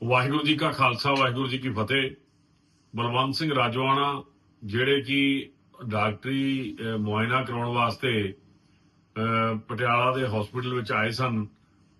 ਵਾਹਿਗੁਰੂ ਜੀ ਕਾ ਖਾਲਸਾ ਵਾਹਿਗੁਰੂ ਜੀ ਕੀ ਫਤਿਹ। ਬਲਵੰਤ ਸਿੰਘ ਰਾਜਵਾਨਾ ਜਿਹੜੇ ਕਿ ਡਾਕਟਰੀ ਮੁਆਇਨਾ ਕਰਾਉਣ ਵਾਸਤੇ ਪਟਿਆਲਾ ਦੇ ਹਸਪੀਟਲ ਵਿੱਚ ਆਏ ਸਨ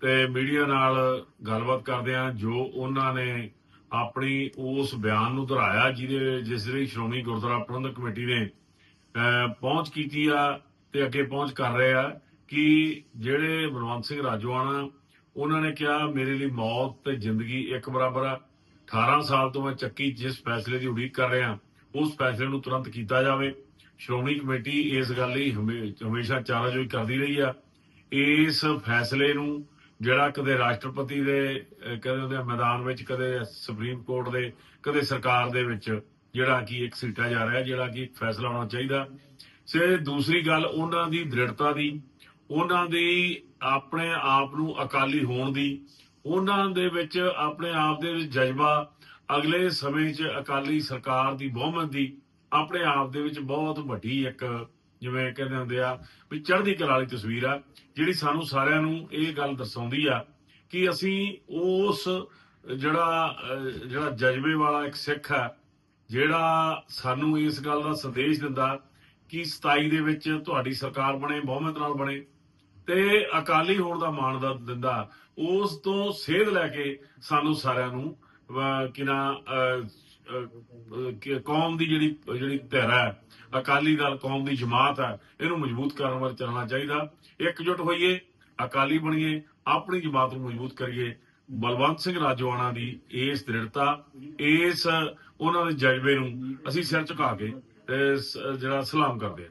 ਤੇ ਮੀਡੀਆ ਨਾਲ ਗੱਲਬਾਤ ਕਰਦੇ ਆ ਜੋ ਉਹਨਾਂ ਨੇ ਆਪਣੀ ਉਸ ਬਿਆਨ ਨੂੰ ਦੁਹਰਾਇਆ ਜਿਹਦੇ ਜਿਸ ਲਈ ਸ਼੍ਰੋਮਣੀ ਗੁਰਦੁਆਰਾ ਪ੍ਰਬੰਧਕ ਕਮੇਟੀ ਨੇ ਅਹ, ਪਹੁੰਚ ਕੀਤੀ ਆ ਤੇ ਅੱਗੇ ਪਹੁੰਚ ਕਰ ਰਹੇ ਆ ਕਿ ਜਿਹੜੇ ਬਲਵੰਤ ਸਿੰਘ ਰਾਜਵਾਨਾ ਉਹਨਾਂ ਨੇ ਕਿਹਾ ਮੇਰੇ ਲਈ ਮੌਤ ਤੇ ਜ਼ਿੰਦਗੀ ਇੱਕ ਬਰਾਬਰ ਆ। 18 ਸਾਲ ਤੋਂ ਮੈਂ ਚੱਕੀ ਜਿਸ ਫੈਸਲੇ ਦੀ ਉਡੀਕ ਕਰ ਰਿਹਾ ਉਸ ਫੈਸਲੇ ਨੂੰ ਤੁਰੰਤ ਕੀਤਾ ਜਾਵੇ। ਸ਼੍ਰੋਮਣੀ ਕਮੇਟੀ ਇਸ ਗੱਲ ਲਈ ਹਮੇਸ਼ਾ ਚਾਰਾਜੋਈ ਕਰਦੀ ਰਹੀ ਆ। ਇਸ ਫੈਸਲੇ ਨੂੰ ਜਿਹੜਾ ਕਦੇ ਰਾਸ਼ਟਰਪਤੀ ਦੇ ਅਹ, ਕਦੇ ਉਹਦੇ ਮੈਦਾਨ ਵਿੱਚ ਕਦੇ ਸੁਪਰੀਮ ਕੋਰਟ ਦੇ ਕਦੇ ਸਰਕਾਰ ਦੇ ਵਿੱਚ ਜਿਹੜਾ ਕਿ ਇੱਕ ਸੀਟਾ ਜਾ ਰਿਹਾ ਜਿਹੜਾ ਕਿ ਫੈਸਲਾ ਹੋਣਾ ਚਾਹੀਦਾ। ਸੇ ਦੂਸਰੀ ਗੱਲ ਉਹਨਾਂ ਦੀ ਦ੍ਰਿੜਤਾ ਦੀ ਉਹਨਾਂ ਦੀ ਆਪਣੇ ਆਪ ਨੂੰ ਅਕਾਲੀ ਹੋਣ ਦੀ, ਉਹਨਾਂ ਦੇ ਵਿੱਚ ਆਪਣੇ ਆਪ ਦੇ ਵਿੱਚ ਜਜ਼ਬਾ, ਅਗਲੇ ਸਮੇਂ 'ਚ ਅਕਾਲੀ ਸਰਕਾਰ ਦੀ ਬਹੁਮਤ ਦੀ, ਆਪਣੇ ਆਪ ਦੇ ਵਿੱਚ ਬਹੁਤ ਵੱਡੀ ਇੱਕ ਜਿਵੇਂ ਕਹਿੰਦੇ ਹੁੰਦੇ ਆ ਵੀ ਚੜ੍ਹਦੀ ਕਲਾ ਵਾਲੀ ਤਸਵੀਰ ਆ, ਜਿਹੜੀ ਸਾਨੂੰ ਸਾਰਿਆਂ ਨੂੰ ਇਹ ਗੱਲ ਦਰਸਾਉਂਦੀ ਆ ਕਿ ਅਸੀਂ ਉਸ ਜਿਹੜਾ ਜਿਹੜਾ ਜਜ਼ਬੇ ਵਾਲਾ ਇੱਕ ਸਿੱਖ ਹੈ ਜਿਹੜਾ ਸਾਨੂੰ ਇਸ ਗੱਲ ਦਾ ਸੰਦੇਸ਼ ਦਿੰਦਾ ਕਿ 27 ਦੇ ਵਿੱਚ ਤੁਹਾਡੀ ਸਰਕਾਰ ਬਣੇ, ਬਹੁਮਤ ਨਾਲ ਬਣੇ ਤੇ ਅਕਾਲੀ ਹੋਣ ਦਾ ਮਾਣ ਦਾ ਦਿੰਦਾ। ਉਸ ਤੋਂ ਸੇਧ ਲੈ ਕੇ ਸਾਨੂੰ ਸਾਰਿਆਂ ਨੂੰ ਅਹ, ਕਿ ਨਾ ਕੌਮ ਦੀ ਜਿਹੜੀ ਜਿਹੜੀ ਧਿਰ ਹੈ ਅਕਾਲੀ ਦਲ ਕੌਮ ਦੀ ਜਮਾਤ ਹੈ ਇਹਨੂੰ ਮਜ਼ਬੂਤ ਕਰਨ ਵੱਲ ਚੱਲਣਾ ਚਾਹੀਦਾ। ਇਕਜੁੱਟ ਹੋਈਏ ਅਕਾਲੀ ਬਣੀਏ ਆਪਣੀ ਜਮਾਤ ਨੂੰ ਮਜ਼ਬੂਤ ਕਰੀਏ। ਬਲਵੰਤ ਸਿੰਘ ਰਾਜਵਾਨਾ ਦੀ ਇਸ ਦ੍ਰਿੜਤਾ ਇਸ ਉਹਨਾਂ ਦੇ ਜਜ਼ਬੇ ਨੂੰ ਅਸੀਂ ਸਿਰ ਝੁਕਾ ਕੇ ਜਿਹੜਾ ਸਲਾਮ ਕਰਦੇ ਹਾਂ।